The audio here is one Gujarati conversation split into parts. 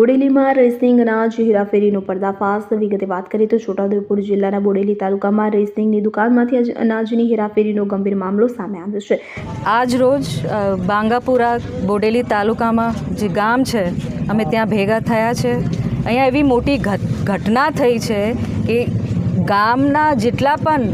બોડેલીમાં રેસિંગ અનાજ હેરાફેરીનો પર્દાફાશ. વિગતે વાત કરીએ તો છોટાઉદેપુર જિલ્લાના બોડેલી તાલુકામાં રેસિંગની દુકાનમાંથી અજ- અનાજની હેરાફેરીનો ગંભીર મામલો સામે આવ્યો છે. આજ રોજ બાંગાપુરા બોડેલી તાલુકામાં જે ગામ છે, અમે ત્યાં ભેગા થયા છે. અહીંયા એવી મોટી ઘટ- ઘટના થઈ છે કે ગામના જેટલા પણ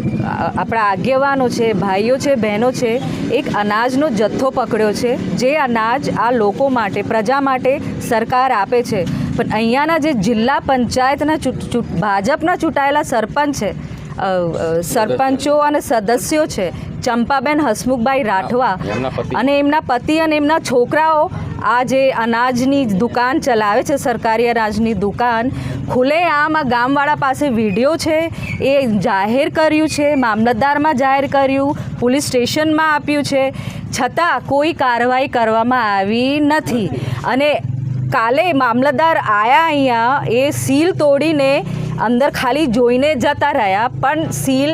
આપણા આગેવાનો છે, ભાઈઓ છે, બહેનો છે, એક અનાજનો જથ્થો પકડ્યો છે, જે અનાજ આ લોકો માટે, પ્રજા માટે સરકાર આપે છે. પણ અહીંયાના જે જિલ્લા પંચાયતના ભાજપના ચૂંટાયેલા સરપંચ છે સરપંચો અને સદસ્યો છે ચંપાબેન હસમુખભાઈ રાઠવા અને એમના પતિ અને એમના છોકરાઓ આ જે અનાજની દુકાન ચલાવે છે સરકારી અનાજની દુકાન ખુલ્લેઆમ આ ગામવાળા પાસે વીડિયો છે એ જાહેર કર્યું છે મામલતદારમાં જાહેર કર્યું પોલીસ સ્ટેશનમાં આપ્યું છે છતાં કોઈ કાર્યવાહી કરવામાં આવી નથી. અને કાલે મામલતદાર આયા અહીંયા એ સીલ તોડીને અંદર ખાલી જોઈને જતા રહ્યા પણ સીલ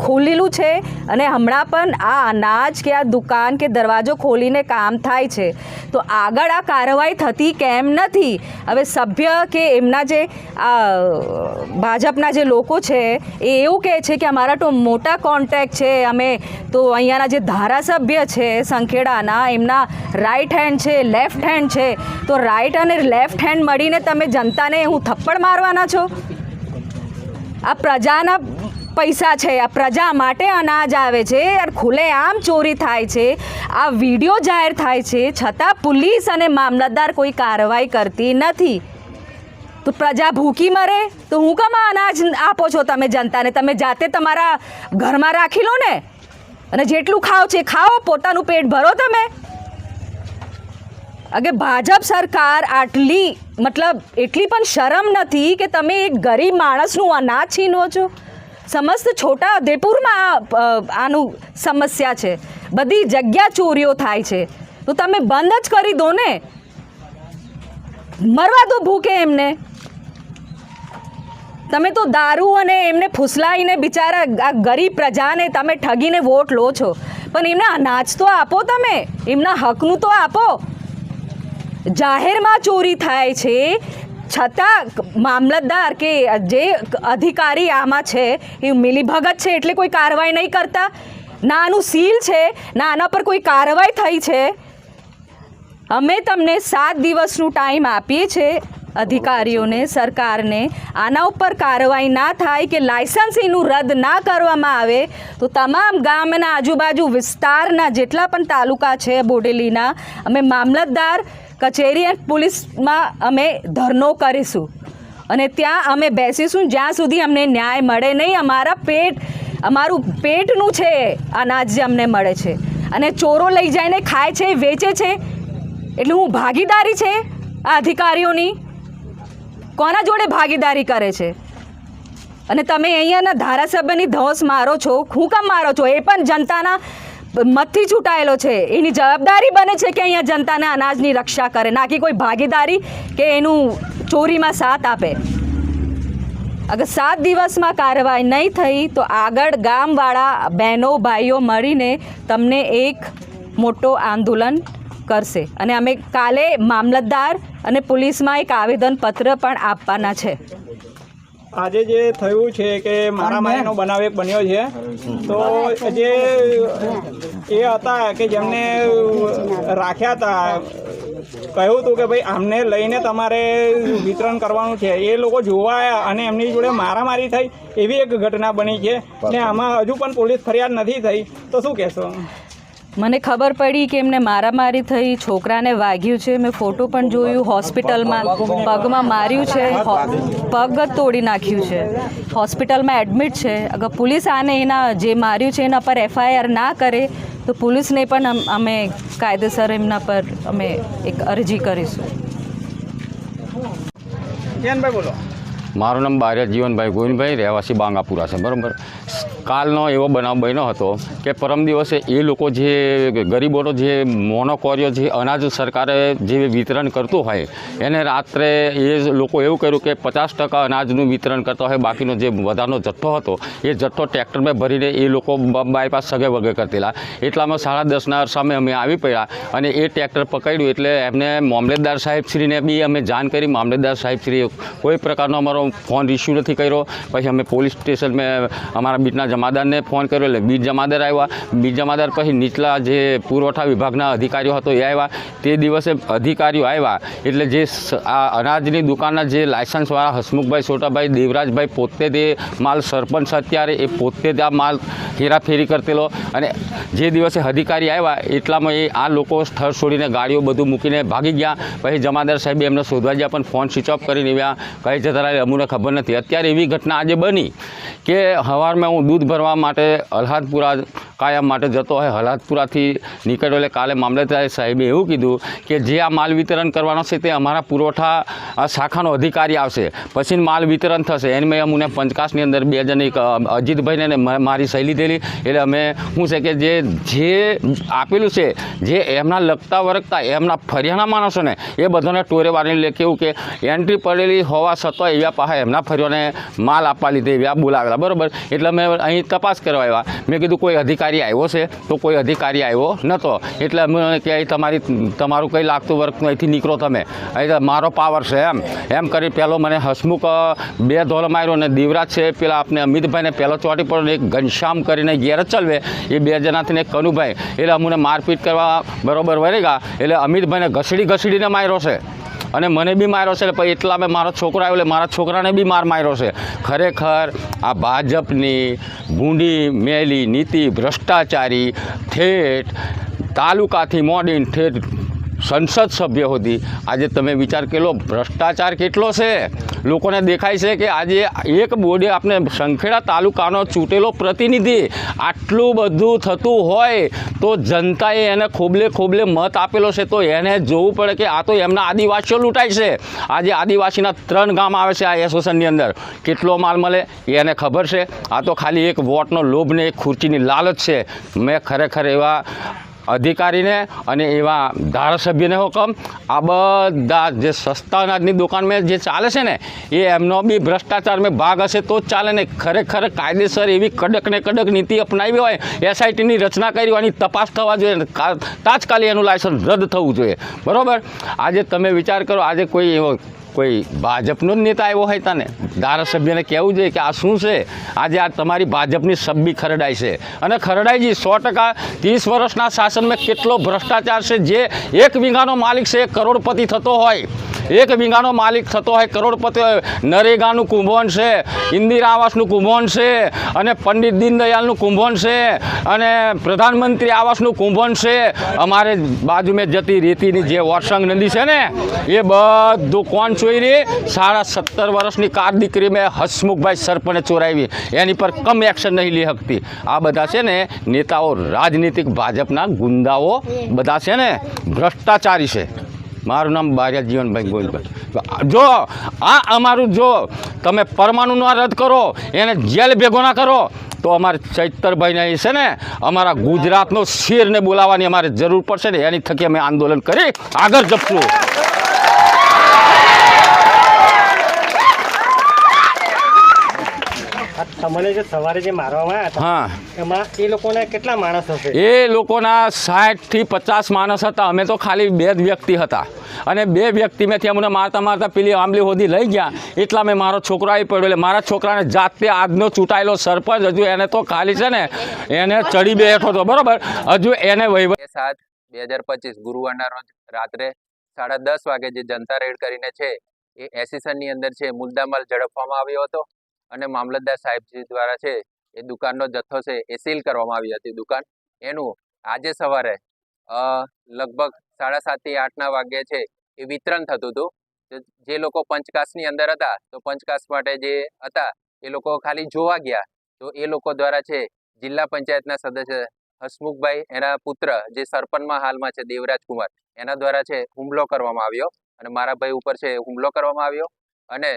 ખોલેલું છે અને હમણાં પણ આ અનાજ કે આ દુકાન કે દરવાજો ખોલીને કામ થાય છે. તો આગળ આ કાર્યવાહી થતી કેમ નથી? હવે સભ્ય કે એમના જે, આ, ભાજપના જે લોકો છે, એ એવું કહે છે કે અમારા તો મોટા કોન્ટેક્ટ છે, અમે તો અહીંયાના જે ધારાસભ્ય છે સંખેડાના, એમના રાઈટ હેન્ડ છે લેફ્ટ હેન્ડ છે. તો રાઈટ અને લેફ્ટ હેન્ડ મળીને તમે જનતાને હું થપ્પડ મારવાના છો? આ પ્રજાના પૈસા છે, આ પ્રજા માટે અનાજ આવે છે, અને ખુલ્લેઆમ ચોરી થાય છે. આ વીડિયો જાહેર થાય છે, છતાં પોલીસ અને મામલતદાર કોઈ કાર્યવાહી કરતી નથી. તો પ્રજા ભૂખી મરે? તો હું કમ અનાજ આપો છો તમે જનતાને? તમે જાતે તમારા ઘરમાં રાખી લો ને. અને જેટલું ખાઓ છે, ખાઓ, પોતાનું પેટ ભરો તમે. અગે ભાજપ સરકાર આટલી, મતલબ એટલી પણ શરમ નથી કે તમે એક ગરીબ માણસનું અનાજ છીનવો છો? સમસ્ત છોટા ઉદેપુરમાં આનું સમસ્યા છે. બધી જગ્યા ચોરીઓ થાય છે. તો તમે બંધ જ કરી દો ને. મરવા દો ભૂખે એમને. તમે તો દારૂ અને એમને ફૂસલાઈને બિચારા આ ગરીબ પ્રજાને તમે ઠગીને વોટ લો છો. પણ એમને અનાજ તો આપો તમે. એમના હકનું તો આપો. જાહેરમાં ચોરી થાય છે. છતાં મામલતદાર કે જે અધિકારી આમાં છે, એ મિલીભગત છે એટલે કોઈ કાર્યવાહી નહીં કરતા. ના આનું સીલ છે ના આના પર કોઈ કાર્યવાહી થઈ છે. અમે તમને સાત દિવસનું ટાઈમ આપીએ છીએ અધિકારીઓને, સરકારને. આના ઉપર કાર્યવાહી ના થાય કે લાયસન્સ એનું રદ ના કરવામાં આવે, તો તમામ ગામના આજુબાજુ વિસ્તારના જેટલા પણ તાલુકા છે, બોડેલીના, અમે મામલતદાર કચેરી એન્ડ પોલીસમાં અમે ધરનો કરીશું. અને ત્યાં અમે બેસીશું, જ્યાં સુધી અમને ન્યાય મળે નહીં. અમારા પેટ, અમારું પેટનું છે અનાજ જે અમને મળે છે. અને ચોરો લઈ જઈને ખાય છે, વેચે છે. એટલે હું ભાગીદારી છે આ અધિકારીઓની? કોના જોડે ભાગીદારી કરે છે? અને તમે અહીંયાના ધારાસભ્યની ધોસ મારો છો, હું કામ મારો છો? એ પણ જનતાના મતથી ચૂંટાયેલો છે. એની જવાબદારી બને છે કે અહીંયા જનતાના અનાજની રક્ષા કરે, ના કે કોઈ ભાગીદારી કે એનું ચોરીમાં સાથ આપે. અગર સાત દિવસમાં કાર્યવાહી નહીં થઈ, તો આગળ ગામવાળા બહેનો, ભાઈઓ મળીને તમને એક મોટો આંદોલન કરશે. અને અમે કાલે મામલતદાર અને પોલીસમાં એક આવેદનપત્ર પણ આપવાના છે. આજે જે થયું છે કે મારામારીનો બનાવ એક બન્યો છે તો જે એ હતા કે જેમને રાખ્યા હતા કહ્યું હતું કે ભાઈ આમને લઈને તમારે વિતરણ કરવાનું છે. એ લોકો જોવાયા અને એમની જોડે મારામારી થઈ એવી એક ઘટના બની છે ને આમાં હજુ પણ પોલીસ ફરિયાદ નથી થઈ. તો શું કહેશો? મને ખબર પડી કે એમને મારામારી થઈ છોકરાને વાગ્યું છે. મેં ફોટો પણ જોયું હોસ્પિટલમાં પગમાં માર્યું છે પગ જ તોડી નાખ્યું છે. હોસ્પિટલમાં એડમિટ છે. અગર પોલીસ આને એના જે માર્યું છે એના પર એફઆઈઆર ના કરે તો પોલીસને પણ અમે કાયદેસર એમના પર અમે એક અરજી કરીશું. બોલો. મારું નામ બારિયા જીવનભાઈ ગોવિંદભાઈ રહેવાસી બાંગાપુરા છે. બરાબર? કાલનો એવો બનાવ બન્યો હતો કે પરમ દિવસે એ લોકો જે ગરીબોનો જે મોનોકોરિયો જે અનાજ સરકારે જે વિતરણ કરતું હોય, એને રાત્રે એ લોકો એવું કર્યું કે પચાસ ટકા અનાજનું વિતરણ કરતા હોય, બાકીનો જે વધારાનો જથ્થો હતો, એ જથ્થો ટ્રેક્ટરમાં ભરીને એ લોકો બાયપાસ સગે વગે કરતેલા. એટલામાં સાડા દસના સામે અમે આવી પડ્યા અને એ ટ્રેક્ટર પકડ્યું એટલે એમને મામલેદાર સાહેબશ્રીને બી અમે જાણ કરી. મામલતદાર સાહેબશ્રીએ કોઈ પ્રકારનો અમારો ફોન રિસ્યુ નથી કર્યો. પછી અમે પોલીસ સ્ટેશનમાં અમારા બીટના જમાદારને ફોન કર્યો એટલે બીજ જમાદાર આવ્યા. બીજ જમાદાર પછી નીચલા જે પુરવઠા વિભાગના અધિકારીઓ હતો એ આવ્યા. તે દિવસે અધિકારીઓ આવ્યા એટલે જે આ અનાજની દુકાનના જે લાયસન્સવાળા હસમુખભાઈ સોટાભાઈ, દેવરાજભાઈ પોતે તે માલ સરપંચ અત્યારે એ પોતે આ માલ હેરાફેરી કરતેલો અને જે દિવસે અધિકારી આવ્યા એટલામાં એ આ લોકો સ્થળ છોડીને ગાડીઓ બધું મૂકીને ભાગી ગયા. પછી જમાદાર સાહેબે એમને શોધવા ગયા, પણ ફોન સ્વિચ ઓફ કરીને આવ્યા. કહી જતા રહ્યા અમને ખબર નથી. અત્યારે એવી ઘટના આજે બની કે સવારમાં હું દૂધ ભરવા માટે અલ્હાદપુરા કાયમ માટે જતો હોય હલાદપુરાથી નીકળ્યો એટલે કાલે મામલતદાર સાહેબે એવું કીધું કે જે આ માલ વિતરણ કરવાનો છે તે અમારા પુરવઠા શાખાનો અધિકારી આવશે. પછી માલ વિતરણ થશે. એને મેં અમને પંચકાસની અંદર બે જણ અજીતભાઈને મારી સહી લીધેલી એટલે અમે શું છે કે જે જે આપેલું છે, જે એમના લગતા વરગતા, એમના ફરિયાના માણસોને, એ બધાને ટોરે વાળીને લે કેવું કે એન્ટ્રી પડેલી હોવા છતાં એવા પાસે એમના ફરિયાને માલ આપવા લીધે એવા બોલાવેલા. બરાબર? એટલે અમે અહીં તપાસ કરવા આવ્યા. મેં કીધું કોઈ અધિકારી આવ્યો છે, તો કોઈ અધિકારી આવ્યો નહોતો એટલે અમે કે તમારી, તમારું કંઈ લાગતું વર્ક અહીંથી નીકળો તમે. અહીં મારો પાવર છે એમ. એમ કરી પહેલો મને હસમુખ બે ધોલ માર્યો અને દીવરાજ છે, પેલા આપણે અમિતભાઈને પહેલો ચોટી પડ્યો એક ઘનશ્યામ કરીને ઘેર ચલવે. એ બે જણાથી ને કનુભાઈ. એટલે અમને મારપીટ કરવા બરોબર વળી ગયા એટલે અમિતભાઈને ઘસડી ઘસડીને માર્યો છે. અને મને બી માર્યો છે પછી એટલા મેં મારો છોકરો આવ્યો, એટલે મારા છોકરાને બી માર માર્યો છે. ખરેખર આ ભાજપની ભૂંડી મેલી, નીતિ, ભ્રષ્ટાચારી, ઠેઠ, તાલુકાથી મોડીને ઠેઠ સંસદ સભ્ય સુધી આજે તમે વિચાર કેલો ભ્રષ્ટાચાર કેટલો છે? લોકોને દેખાય છે કે આજે એક બોડી આપણે સંખેડા તાલુકાનો ચૂંટેલો પ્રતિનિધિ આટલું બધું થતું હોય તો જનતાએ એને ખોબલે ખોબલે મત આપેલો છે. તો એને જોવું પડે કે આ તો એમના આદિવાસીઓ લૂંટાય છે. આજે આદિવાસીના ત્રણ ગામ આવે છે આ એસોસિએશનની અંદર. કેટલો માલ મળે એને ખબર છે. આ તો ખાલી એક વોટનો લોભ ને એક ખુરચીની લાલચ છે. મેં ખરેખર એવા અધિકારીને અને એવા ધારાસભ્યને હુકમ આ બધા જે સસ્તા અનાજની દુકાનમાં જે ચાલે છે ને, એ એમનો બી ભ્રષ્ટાચારમાં ભાગ હશે તો જ ચાલે ને. ખરેખર કાયદેસર એવી કડક ને કડક નીતિ અપનાવી હોય, એસઆઈટીની રચના કરી હોય તપાસ થવા જોઈએ તાત્કાલિક એનું લાયસન્સ રદ થવું જોઈએ. બરાબર? આજે તમે વિચાર કરો, આજે કોઈ એવો કોઈ ભાજપનો જ નેતા આવ્યો હોય તને? ધારાસભ્યને કહેવું જોઈએ કે આ શું છે? આજે આ તમારી ભાજપની સબ્બી ખરડાઈ છે. અને ખરડાઈજી સો ટકા ત્રીસ વર્ષના શાસનમાં કેટલો ભ્રષ્ટાચાર છે? જે એક વીઘાનો માલિક છે, એક કરોડપતિ થતો હોય. એક વીઘાનો માલિક થતો હોય, કરોડપતિ હોય, નરેગાનું કુંભોન છે ઇન્દિરા આવાસનું કુંભોન છે, અને પંડિત દીનદયાલનું કુંભોન છે, અને પ્રધાનમંત્રી આવાસનું કુંભોન છે. અમારે બાજુમાં જતી રેતીની જે વરસંગ નદી છે ને, એ બધું કોણ ચોરી? સાડા સત્તર વર્ષની કાર દીકરી મેં હસમુખભાઈ સરપંચે ચોરાવી. એની પર કમ એક્શન નહીં લઈ શકતી. આ બધા છે ને, નેતાઓ, રાજનીતિક ભાજપના ગુંદાઓ બધા છે ને, ભ્રષ્ટાચારી છે. મારું નામ બારિયા જીવનભાઈ ગોવિંદભાઈ જો આ અમારું જો તમે પરમાણુનો રદ કરો એને જેલ ભેગો ના કરો તો અમારે ચૈતરભાઈને એ છે ને અમારા ગુજરાતનો શેરને બોલાવવાની અમારે જરૂર પડશે ને એની થકી અમે આંદોલન કરી આગળ જપશું. તમને જે સવારે જે મારવામાં આવ્યા હા. એમાં એ લોકોના કેટલા માણસ હશે? એ લોકોના સાઠથી પચાસ માણસ હતા. અમે તો ખાલી બે જ વ્યક્તિ હતા. અને બે વ્યક્તિ મેંથી અમને મારતા મારતા પેલી આંબલી હોદી લઈ ગયા. એટલા મેં મારો છોકરો આવી પડ્યો. એટલે મારા છોકરાને જાતે આજનો ચૂંટાયેલો સરપંચ. હજુ એને તો ખાલી છે ને એને ચડી બેઠો હતો બરોબર. હજુ એને વહીવટ સાત બે હજાર પચીસ ગુરુવારના રોજ રાત્રે સાડા દસ વાગે જે જનતા રેડ કરીને છે એ એસિસનની અંદર છે મુદ્દામાલ ઝડપવામાં આવ્યો હતો. અને મામલતદાર સાહેબજી દ્વારા છે, એ દુકાનનો જથ્થો છે, એ સીલ કરવામાં આવી હતી દુકાન. એનું આજે સવારે લગભગ સાડા સાતથી આઠના વાગ્યે છે, એ વિતરણ થતું હતું. જે લોકો પંચકાસની અંદર હતા, તો પંચકાસ માટે જે હતા, એ લોકો ખાલી જોવા ગયા. તો એ લોકો દ્વારા છે, જિલ્લા પંચાયતના સદસ્ય હસમુખભાઈ, એના પુત્ર, જે સરપંચમાં હાલમાં છે, દેવરાજ કુમાર, એના દ્વારા છે, હુમલો કરવામાં આવ્યો. અને મારા ભાઈ ઉપર છે હુમલો કરવામાં આવ્યો. અને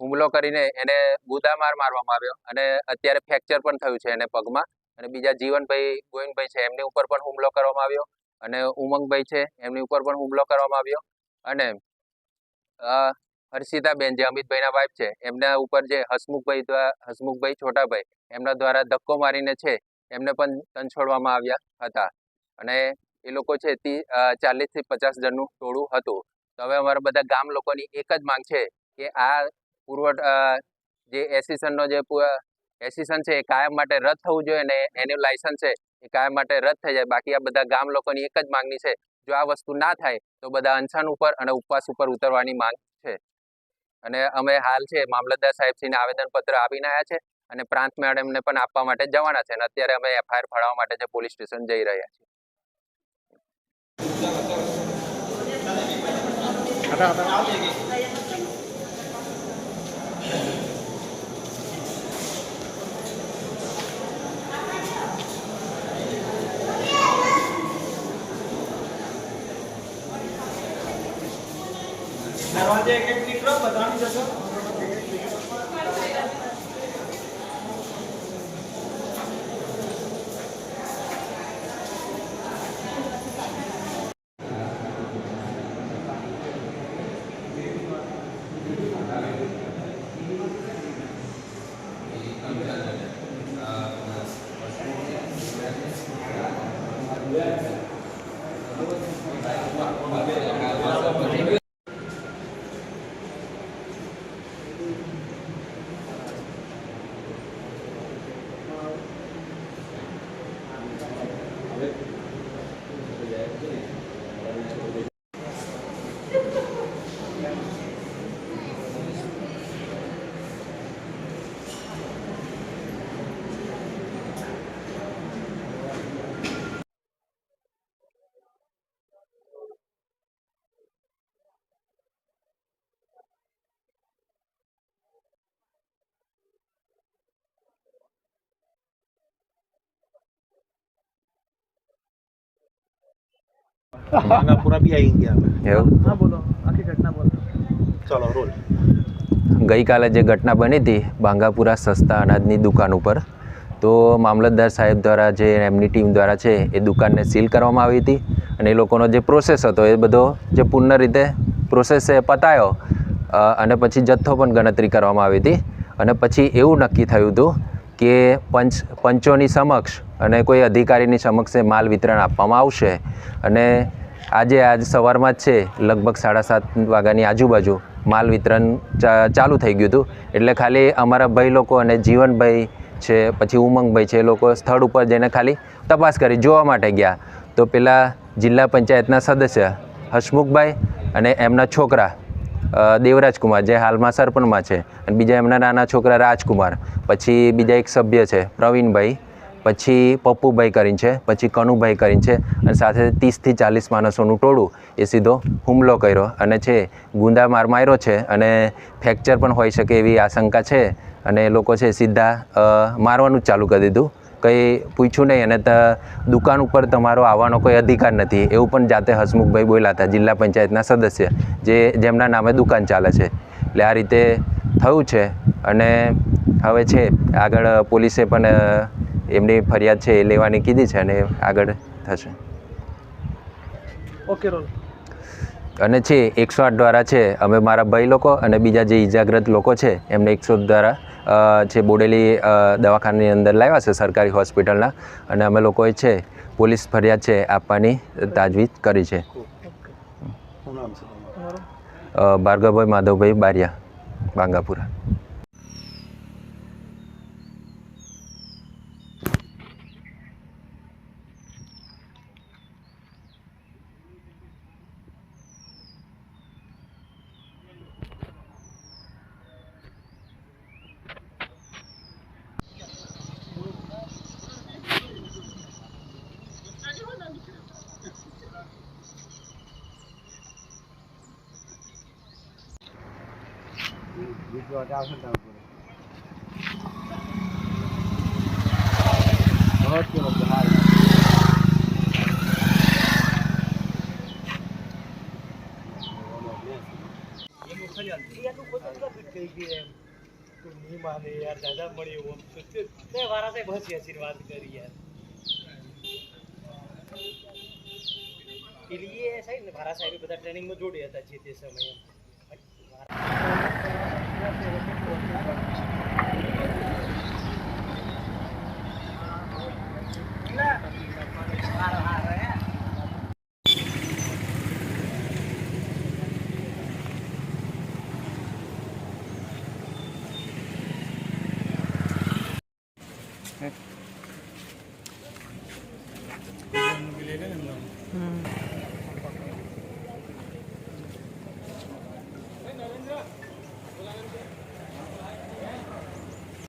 હુમલો કરીને એને ગુદામાર મારવામાં આવ્યો અને અત્યારે ફ્રેક્ચર પણ થયું છે એને પગમાં. અને બીજા જીવનભાઈ ગોવિંદભાઈ છે, એમની ઉપર પણ હુમલો કરવામાં આવ્યો અને ઉમંગભાઈ છે, એમની ઉપર પણ હુમલો કરવામાં આવ્યો. અને હર્ષિતાબેન જે અમિતભાઈના વાઇફ છે, એમના ઉપર જે હસમુખભાઈ હસમુખભાઈ છોટાભાઈ, એમના દ્વારા ધક્કો મારીને છે, એમને પણ તંછોડવામાં આવ્યા હતા. અને એ લોકો છે તે ચાલીસથી પચાસ જણનું ટોળું હતું. તો હવે અમારા બધા ગામ લોકોની એક જ માંગ છે કે આ પુરવઠ જે એસિસનનો જે એસિસન છે એ કાયમ માટે રદ થવું જોઈએ અને એનું લાયસન્સ છે એ કાયમ માટે રદ થઈ જાય. બાકી આ બધા ગામ લોકોની એક જ માંગણી છે. જો આ વસ્તુ ના થાય, તો બધા અનશન ઉપર અને ઉપવાસ ઉપર ઉતરવાની માંગ છે. અને અમે હાલ છે મામલતદાર સાહેબશ્રીને આવેદનપત્ર આપીને આવ્યા છે અને પ્રાંત મેડમને પણ આપવા માટે જવાના છે અને અત્યારે અમે એફઆઈઆર ફાળવવા માટે જે પોલીસ સ્ટેશન જઈ રહ્યા છીએ. बताने जैसा નાનાપુરા બી આવી ગયા એવું? હા બોલો. આખી ઘટના બોલો. ચલો રોલ. ગઈકાલે જે ઘટના બની હતી બાંગાપુરા સસ્તા અનાજની દુકાન ઉપર તો મામલતદાર સાહેબ દ્વારા જે એમની ટીમ દ્વારા છે એ દુકાનને સીલ કરવામાં આવી હતી. અને એ લોકોનો જે પ્રોસેસ હતો એ બધો જે પૂર્ણ રીતે પ્રોસેસ એ પતાયો. અને પછી જથ્થો પણ ગણતરી કરવામાં આવી હતી. અને પછી એવું નક્કી થયું હતું કે પંચ પંચોની સમક્ષ અને કોઈ અધિકારીની સમક્ષ માલ વિતરણ આપવામાં આવશે. અને આજે આજ સવારમાં જ છે, લગભગ સાડા સાત વાગ્યાની આજુબાજુ માલ વિતરણ ચાલુ થઈ ગયું હતું. એટલે ખાલી અમારા ભાઈ લોકો અને જીવનભાઈ છે, પછી ઉમંગભાઈ છે એ લોકો સ્થળ ઉપર જઈને ખાલી તપાસ કરી, જોવા માટે ગયા. તો પેલા જિલ્લા પંચાયતના સદસ્ય હસમુખભાઈ અને એમના છોકરા દેવરાજકુમાર, જે હાલમાં સરપંચમાં છે, અને બીજા એમના નાના છોકરા રાજકુમાર, પછી બીજા એક સભ્ય છે, પ્રવીણભાઈ પછી પપ્પુભાઈ કરીને છે, પછી કનુભાઈ કરીને છે અને સાથે ત્રીસથી ચાલીસ માણસોનું ટોળું એ સીધો હુમલો કર્યો અને છે, ગુંદા માર માર્યો છે અને ફ્રેક્ચર પણ હોઈ શકે એવી આશંકા છે અને એ લોકો છે સીધા મારવાનું જ ચાલુ કરી દીધું. કંઈ પૂછ્યું નહીં અને દુકાન ઉપર તમારો આવવાનો કોઈ અધિકાર નથી એવું પણ જાતે હસમુખભાઈ બોલ્યા હતા, જિલ્લા પંચાયતના સદસ્ય, જે જેમના નામે દુકાન ચાલે છે. એટલે આ રીતે થયું છે અને હવે છે, આગળ પોલીસે પણ એમની ફરિયાદ છે એ લેવાની કીધી છે અને આગળ થશે. ઓકે અને છે એકસો આઠ દ્વારા છે અમે મારા ભાઈ લોકો અને બીજા જે ઇજાગ્રસ્ત લોકો છે એમને એકસો દ્વારા જે બોડેલી દવાખાની અંદર લાવ્યા છે સરકારી હોસ્પિટલના. અને અમે લોકોએ છે પોલીસ ફરિયાદ છે આપવાની તાજવીજ કરી છે. ભાર્ગવભાઈ માધવભાઈ બારિયા બાંગાપુરા. बहुत के बिहार तुम्ही माने यार दादा मळी ओम सत्य ते वारा से बहुत ही आशीर्वाद करी यार પેલી એ સાહેબ ને ભારા સાહેબે બધા ટ્રેનિંગમાં જોડ્યા હતા જે તે સમયે Gracias.